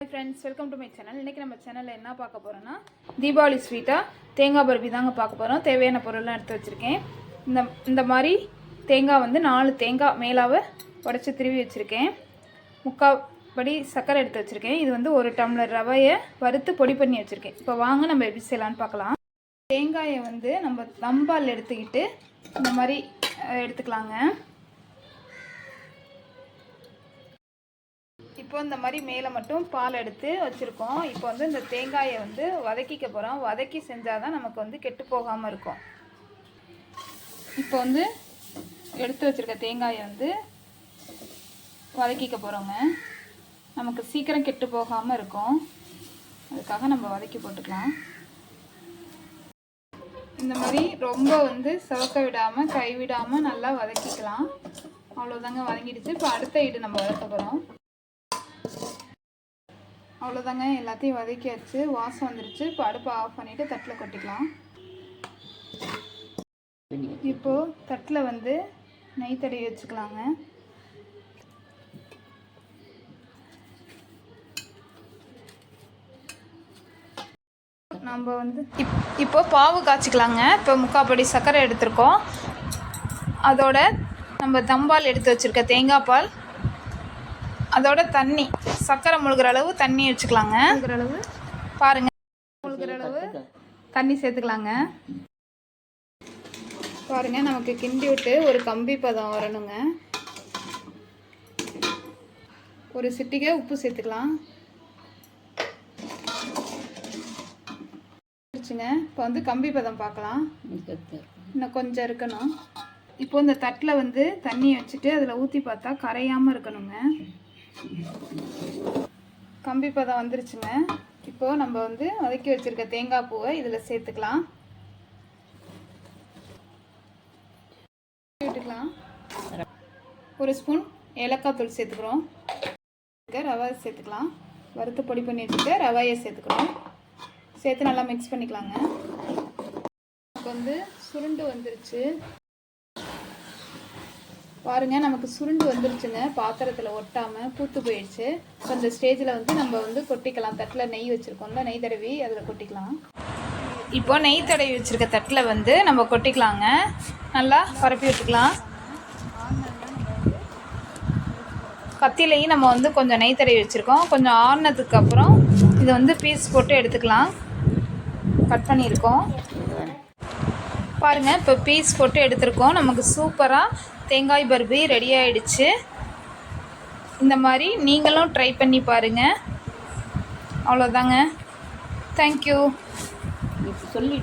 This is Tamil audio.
Hi friends welcome to my channel இன்றைக்கி நம்ம சேனலில் என்ன பார்க்க போகிறோன்னா தீபாவளி ஸ்வீட்டாக தேங்காய் பருப்பி தாங்க பார்க்க போகிறோம் தேவையான பொருள்லாம் எடுத்து வச்சுருக்கேன். இந்த இந்த மாதிரி தேங்காய் வந்து நாலு தேங்காய் மேலாவை உடச்சி திருவி வச்சுருக்கேன். முக்கால் படி சர்க்கரை எடுத்து வச்சுருக்கேன். இது வந்து ஒரு டம்ளர் ரவையை வறுத்து பொடி பண்ணி வச்சுருக்கேன். இப்போ வாங்க நம்ம எப்படி செய்யலான்னு பார்க்கலாம். தேங்காயை வந்து நம்ம தம்பால் எடுத்துக்கிட்டு இந்த மாதிரி எடுத்துக்கலாங்க. இப்போ இந்த மாதிரி மேலே மட்டும் பால் எடுத்து வச்சுருக்கோம். இப்போ வந்து இந்த தேங்காயை வந்து வதக்கிக்க போகிறோம் வதக்கி செஞ்சால் தான் நமக்கு வந்து கெட்டு போகாமல் இருக்கும். இப்போ வந்து எடுத்து வச்சுருக்க தேங்காயை வந்து வதக்கிக்க போகிறோங்க நமக்கு சீக்கிரம் கெட்டு போகாமல் இருக்கும். அதுக்காக நம்ம வதக்கி போட்டுக்கலாம். இந்த மாதிரி ரொம்ப வந்து சிவக்க விடாமல் கை விடாமல் நல்லா வதக்கிக்கலாம். அவ்வளோதாங்க வதங்கிடுச்சு. இப்போ அடுத்த ஈடு நம்ம வதக்க போகிறோம் அவ்வளோதாங்க எல்லாத்தையும் வதக்கியாச்சு வாசம் வந்துருச்சு. இப்போ அடுப்பை ஆஃப் பண்ணிவிட்டு தட்டில் கொட்டிக்கலாம். இப்போது தட்டில் வந்து நெய் தடவி வச்சுக்கலாங்க. நம்ம வந்து இப் இப்போ பாவு காய்ச்சிக்கலாங்க. இப்போ முக்காப்படி சர்க்கரை எடுத்திருக்கோம். அதோட நம்ம தம்பால் எடுத்து வச்சுருக்க தேங்காய் பால் அதோட தண்ணி சர்க்கரை முழுகிற அளவு தண்ணி வச்சுக்கலாங்க. முழுகிற அளவு? பாருங்க. முழுகிற அளவு தண்ணி சேர்த்துக்கலாங்க. பாருங்க நமக்கு கிண்டி விட்டு ஒரு கம்பி பதம் வரணுங்க. ஒரு சிட்டிகை உப்பு சேர்த்துக்கலாம். இப்போ வந்து கம்பி பதம் பார்க்கலாம். இன்னும் கொஞ்சம் இருக்கணும். இப்போ இந்த தட்டில் வந்து தண்ணி வச்சுட்டு அதில் ஊற்றி பார்த்தா கரையாமல் இருக்கணுங்க. கம்பி பதம் வந்துருச்சுங்க. இப்போது நம்ம வந்து வதக்கி வச்சுருக்க தேங்காய் பூவை இதில் சேர்த்துக்கலாம். விட்டுக்கலாம் ஒரு ஸ்பூன் ஏலக்காய் தூள் சேர்த்துக்கிறோம். ரவை சேர்த்துக்கலாம். வறுத்து பொடி பண்ணி வச்சுட்டு ரவையை சேர்த்துக்கிறோம். சேர்த்து நல்லா மிக்ஸ் பண்ணிக்கலாங்க. இப்போ வந்து சுருண்டு வந்துருச்சு. பாருங்க நமக்கு சுருண்டு வந்துருச்சுங்க. பாத்திரத்தில் ஒட்டாமல் பூத்து போயிடுச்சு ஸோ அந்த ஸ்டேஜில் வந்து நம்ம வந்து கொட்டிக்கலாம். தட்டில் நெய் வச்சுருக்கோம்ல நெய் தடவி அதில் கொட்டிக்கலாம். இப்போ நெய் தடவி வச்சுருக்க தட்டில் வந்து நம்ம கொட்டிக்கலாங்க. நல்லா பரப்பி விட்டுக்கலாம். கத்திலையும் நம்ம வந்து கொஞ்சம் நெய் தடவி வச்சுருக்கோம். கொஞ்சம் ஆறுனதுக்கு அப்புறம் இதை வந்து பீஸ் போட்டு எடுத்துக்கலாம். கட் பண்ணியிருக்கோம். பாருங்கள் இப்போ பீஸ் போட்டு எடுத்திருக்கோம். நமக்கு சூப்பராக தேங்காய் பர்பி ரெடி ஆகிடுச்சு இந்த மாதிரி நீங்களும் ட்ரை பண்ணி பாருங்கள் அவ்வளோதாங்க தேங்க்யூ சொல்லிட்டு